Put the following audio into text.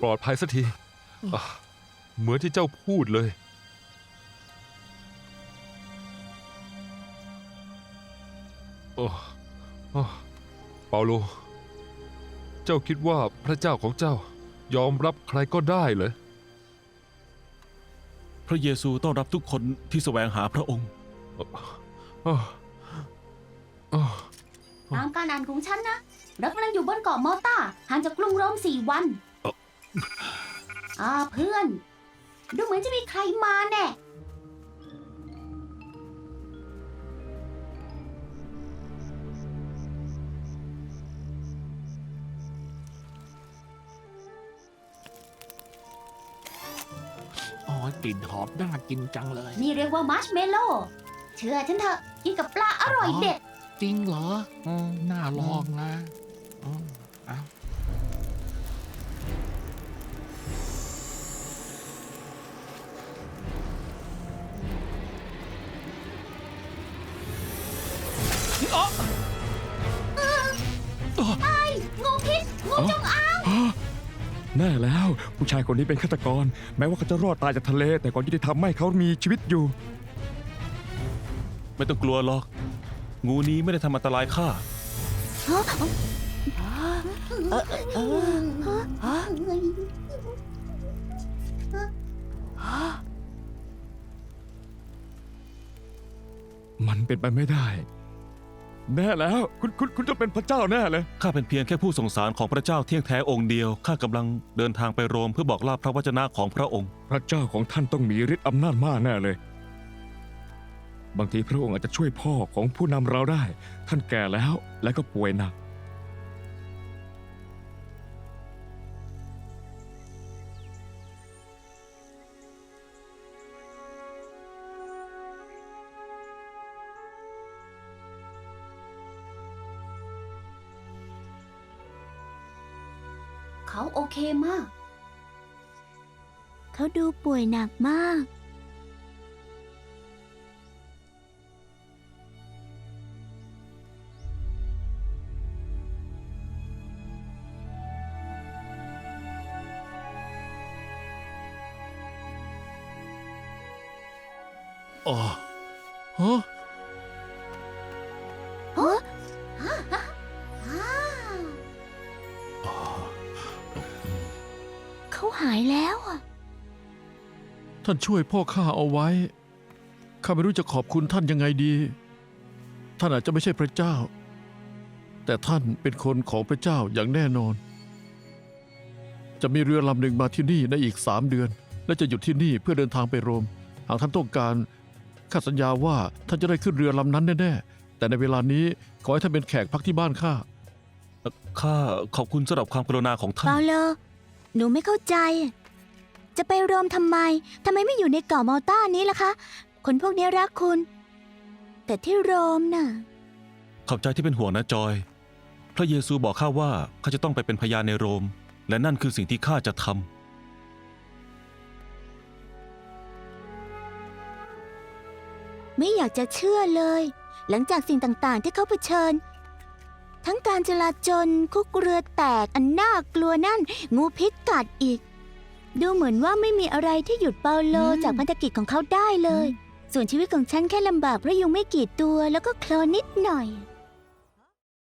ปลอดภัยสักทีเหมือนที่เจ้าพูดเลยอ้อ้เปาโล เจ้าคิดว่าพระเจ้าของเจ้ายอมรับใครก็ได้เหรอ พระเยซูต้อนรับทุกคนที่แสวงหาพระองค์ ตามการอ่านของฉันนะเรากำลังอยู่บนเกาะมอลตาห่างจากกรุงโรมสี่วันเอ่ออ่าเพื่อน ดูเหมือนจะมีใครมาแน่อ๋อกลิ่นหอมน่ากินจังเลย นี่เรียกว่ามัชเมลโล่เชื่อฉันเถอะ กินกับปลาอร่อยเด็ด จริงเหรออืมน่าลองนะอืมเอางูพิษงูจงอางแน่แล้วผู้ชายคนนี้เป็นฆาตกร แม้ว่าเขาจะรอดตายจากทะเล แต่ความยุติธรรมไม่ให้เขามีชีวิตอยู่ ไม่ต้องกลัวหรอก งูนี้ไม่ได้ทำอันตรายข้า มันเป็นไปไม่ได้ แน่แล้ว คุณคุณคุณจะเป็นพระเจ้าแน่เลย ข้าเป็นเพียงแค่ผู้ส่งสารของพระเจ้าเที่ยงแท้องค์เดียว ข้ากำลังเดินทางไปโรมเพื่อบอกลาพระวจนะของพระองค์ พระเจ้าของท่านต้องมีฤทธิ์อำนาจมากแน่เลย บางทีพระองค์อาจจะช่วยพ่อของผู้นำเราได้ ท่านแก่แล้วและก็ป่วยหนัก เขาโอเคมาก เขาดูป่วยหนักมาก อ๋อฮะเขาหายแล้วอะ ท่านช่วยพ่อข้าเอาไว้ ข้าไม่รู้จะขอบคุณท่านยังไงดี ท่านอาจจะไม่ใช่พระเจ้า แต่ท่านเป็นคนของพระเจ้าอย่างแน่นอน จะมีเรือลำหนึ่งมาที่นี่ในอีกสามเดือน และจะหยุดที่นี่เพื่อเดินทางไปโรม หากท่านต้องการ ข้าสัญญาว่าท่านจะได้ขึ้นเรือลำนั้นแน่ๆ แต่ในเวลานี้ขอให้ท่านเป็นแขกพักที่บ้านข้า ข้าขอบคุณสำหรับความกรุณาของท่าเปานโลหนูไม่เข้าใจ จะไปโรมทำไม ทำไมไม่อยู่ในเกาะมอลต้านี้ล่ะคะ คนพวกนี้รักคุณ แต่ที่โรมน่ะ ขอบใจที่เป็นห่วงนะจอย พระเยซูบอกข้าว่าข้าจะต้องไปเป็นพยานในโรม และนั่นคือสิ่งที่ข้าจะทำ ไม่อยากจะเชื่อเลย หลังจากสิ่งต่างๆ ที่เขาเผชิญ ทั้งการจลาจลคุกเรือแตกอันน่ากลัวนั่น งูพิษกัดอีก ดูเหมือนว่าไม่มีอะไรที่หยุดเปาโลจากพันธกิจของเขาได้เลย ส่วนชีวิตของฉันแค่ลำบากเพราะยุงไม่กี่ตัวแล้วก็โคลนนิดหน่อย